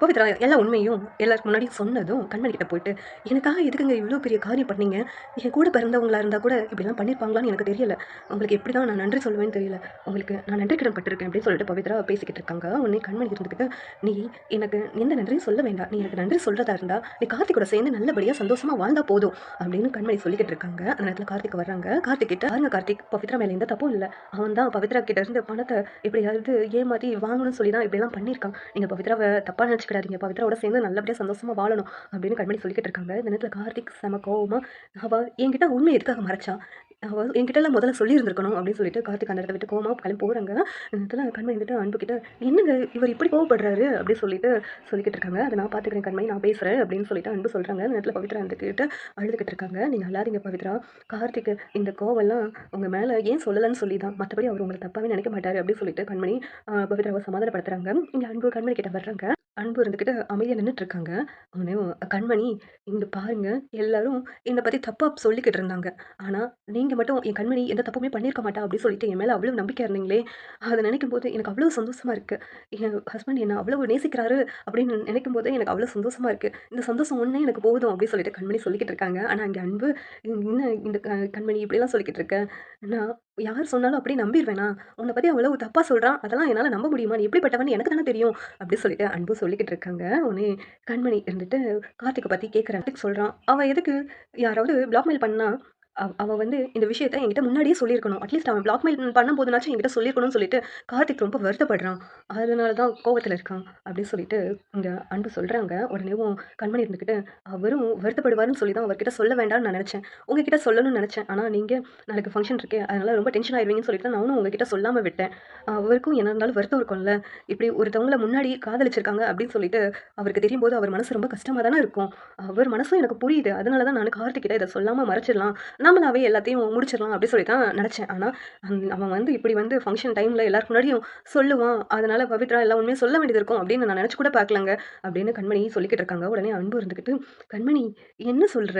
பவித்ரா எல்லா உண்மையும் எல்லாருக்கு முன்னாடி சொன்னதும் கண்மணி கிட்ட போயிட்டு எனக்காக எதுக்குங்க இவ்வளோ பெரிய காரியம் பண்ணீங்க? என் கூட பிறந்தவங்களா இருந்தால் கூட இப்படிலாம் பண்ணியிருப்பாங்களான்னு எனக்கு தெரியல. உங்களுக்கு எப்படி தான் நான் நன்றி சொல்லுவேன்னு தெரியல. உங்களுக்கு நான் நன்றி கடன் பட்டிருக்கேன் அப்படின்னு சொல்லிட்டு பவித்ரா பேசிக்கிட்டு இருக்காங்க. உன்னை கண்மணி இருந்துக்கிட்டு நீ எனக்கு எந்த நன்றியும் சொல்ல வேண்டாம். நீ எனக்கு நன்றி சொல்கிறதா இருந்தால் நீ கார்த்திக் கூட சேர்ந்து நல்லபடியாக சந்தோஷமாக வாழ்ந்தால் போதும் அப்படின்னு கண்மணி சொல்லிக்கிட்டு இருக்காங்க. அந்த நேரத்தில் கார்த்திக் வர்றாங்க. கார்த்திக் கிட்ட பாருங்க கார்த்திக் பவித்ரா மேலே எந்த தப்பும் இல்லை. அவன் தான் பவித்ரா கிட்ட இருந்து பணத்தை எப்படியாவது ஏமாற்றி வாங்கணும்னு சொல்லி தான் இப்படிலாம் பண்ணியிருக்கான். நீங்கள் பவித்ராவை தப்பாக நினச்சி வச்சுக்கிடாதீங்க பவித்ராவோட சேர்ந்து நல்லபடியாக சந்தோஷமாக வாழணும் அப்படின்னு கண்மணி சொல்லிக்கிட்டு இருக்காங்க. இந்த நேரத்தில் கார்த்திக் செம கோவமாக அவள் என்கிட்ட உண்மை எதுக்காக மறைச்சா? அவள் என்கிட்டலாம் முதல்ல சொல்லியிருந்திருக்கணும் அப்படின்னு சொல்லிட்டு கார்த்திக் அந்த இடத்த விட்டு கோமா கிளம்பி போகிறாங்க இந்த இடத்துல கண்மணி வந்துட்டு அன்புக்கிட்ட என்னங்க இவர் இப்படி கோவப்படுறாரு? அப்படின்னு சொல்லிட்டு சொல்லிக்கிட்டு இருக்காங்க. அதை நான் பார்த்துக்கிறேன் கண்மணி நான் பேசுகிறேன் அப்படின்னு சொல்லிட்டு அன்பு சொல்கிறாங்க இந்த நேரத்தில் பவித்ரா வந்துக்கிட்ட அழுதுகிட்டு இருக்காங்க. நீங்கள் அல்லாதீங்க பவித்ரா. கார்த்திக் இந்த கோவம்லாம் உங்கள் மேலே ஏன் சொல்லலைன்னு சொல்லி தான். மற்றபடி அவர் உங்களை தப்பாகவே நினைக்க மாட்டார் அப்படின்னு சொல்லிட்டு கண்மணி பவித்ராவை சமாதானப்படுத்துகிறாங்க இங்கே அன்பு கண்மணி கிட்ட வர்றாங்க. அன்பு இருந்துக்கிட்டு அமைதியாக நின்றுட்டு இருக்காங்க கண்மணி இங்கே பாருங்க எல்லாரும் என்னை பற்றி தப்பாக சொல்லிக்கிட்டு இருந்தாங்க. ஆனால் நீங்கள் மட்டும் என் கண்மணி எந்த தப்புமே பண்ணியிருக்க மாட்டா அப்படின்னு சொல்லிட்டு என் மேலே அவ்வளோ நம்பிக்கை இருந்தீங்களே. அதை நினைக்கும் போது எனக்கு அவ்வளோ சந்தோஷமாக இருக்குது என் ஹஸ்பண்ட் என்னை அவ்வளோ நேசிக்கிறாரு அப்படின்னு நினைக்கும் போது எனக்கு அவ்வளோ சந்தோஷமாக இருக்குது இந்த சந்தோஷம் ஒன்றே எனக்கு போதும் அப்படின்னு சொல்லிட்டு கண்மணி சொல்லிக்கிட்டு இருக்காங்க. ஆனால் அங்கே அன்பு என்ன இந்த க- கண்மணி இப்படிலாம் சொல்லிக்கிட்டு இருக்க. நான் யார் சொன்னாலும் அப்படியே நம்பிடுவேனா உன்னை பற்றி அவ்வளோ தப்பாக சொல்கிறான் அதெல்லாம் என்னால் நம்ப முடியுமா நீ எப்படிப்பட்டவன் எனக்கு தானே தெரியும். அப்படி சொல்லிட்டு அன்பு சொல்லிக்கிட்டு இருக்காங்க. உடனே கண்மணி இருந்துட்டு கார்த்திகை பற்றி கேட்குறான் சொல்கிறான் அவன் எதுக்கு? யாராவது பிளாக்மெயில் பண்ணால் அவள் வந்து இந்த விஷயத்த என்கிட்ட முன்னாடியே சொல்லியிருக்கணும். அட்லீஸ்ட் அவன் பிளாக்மெயில் பண்ணும் போதுனாச்சும் என்கிட்ட சொல்லியிருக்கணும்னு சொல்லிட்டு கார்த்திக் ரொம்ப வருத்தப்படுறான். அதனால தான் கோவத்தில் இருக்கான் அப்படின்னு சொல்லிட்டு இங்கே அன்பு சொல்கிறாங்க உடனேவும் கண்மணி இருந்துக்கிட்டு அவரும் வருத்தப்படுவாருன்னு சொல்லி தான் அவர்கிட்ட சொல்ல வேண்டாம்னு நான் நினச்சேன். உங்ககிட்ட சொல்லணும்னு நினச்சேன். ஆனால் நீங்கள் நாளைக்கு ஃபங்க்ஷன் இருக்கே. அதனால ரொம்ப டென்ஷன் ஆயிடுவீங்கன்னு சொல்லிட்டு நானும் உங்ககிட்ட சொல்லாமல் விட்டேன். அவருக்கும் என்ன இருந்தாலும் வருத்தம் இருக்கும்ல. இப்படி ஒருத்தவங்கள முன்னாடி காதலிச்சிருக்காங்க அப்படின்னு சொல்லிட்டு அவருக்கு தெரியும் போது அவர் மனசு ரொம்ப கஷ்டமாக தானே இருக்கும். அவர் மனசும் எனக்கு புரியுது. அதனால தான் நான் கார்த்திக்கிட்ட இதை சொல்லாமல் மறைச்சிடலாம். நம்மளாவே எல்லாத்தையும் முடிச்சிடலாம் அப்படி சொல்லி தான் நினச்சேன் ஆனால் அவன் வந்து இப்படி வந்து ஃபங்க்ஷன் டைமில் எல்லாருக்கு முன்னாடியும் சொல்லுவான். அதனால் பவித்ரா எல்லாம் உண்மையாக சொல்ல வேண்டியது இருக்கும் அப்படின்னு நான் நினச்சி கூட பார்க்கலங்க அப்படின்னு கண்மணி சொல்லிக்கிட்டு இருக்காங்க. உடனே அன்பு இருந்துக்கிட்டு கண்மணி என்ன சொல்கிற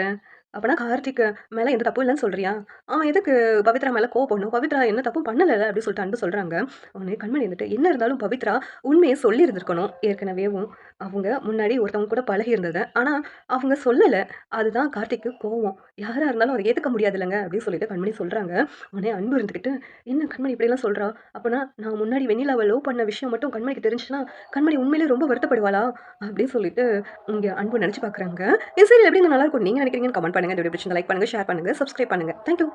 அப்போனா கார்த்திக் மேலே எந்த தப்பு இல்லைன்னு சொல்கிறியா அவன் எதுக்கு பவித்ரா மேலே கோவப்படணும் பவித்ரா என்ன தப்பு பண்ணலை அப்படின்னு சொல்லிட்டு அன்பு சொல்கிறாங்க உடனே கண்மணி இருந்துட்டு என்ன இருந்தாலும் பவித்ரா உண்மையை சொல்லியிருந்திருக்கணும் ஏற்கனவேவும் அவங்க முன்னாடி ஒருத்தவங்க கூட பழகி இருந்தது ஆனால் அவங்க சொல்லலை. அதுதான் கார்த்திக்கு கோவம். யாராக இருந்தாலும் அதை ஏற்றுக்க முடியாது இல்லைங்க அப்படின்னு சொல்லிட்டு கண்மணி சொல்கிறாங்க உடனே அன்பு இருந்துக்கிட்டு என்ன கண்மணி இப்படிலாம் சொல்கிறா அப்போனா நான் முன்னாடி வெண்ணிலாவை லவ் பண்ண விஷயம் மட்டும் கண்மணிக்கு தெரிஞ்சுன்னா கண்மணி உண்மையிலே ரொம்ப வருத்தப்படுவாளா? அப்படின்னு சொல்லிட்டு இங்கே அன்பு நினச்சி பார்க்குறாங்க இது சரி எப்படிங்க நல்லா இருக்கும்? நீங்கள் நினைக்கிறீங்கன்னு கமெண்ட் பண்ணி பண்ணுங்கள் இந்த வீடியோ பிடிச்சிங்க லைக் பண்ணுங்கள் ஷேர் பண்ணுங்கள் சப்ஸ்கிரைப் பண்ணுங்கள் தேங்க்யூ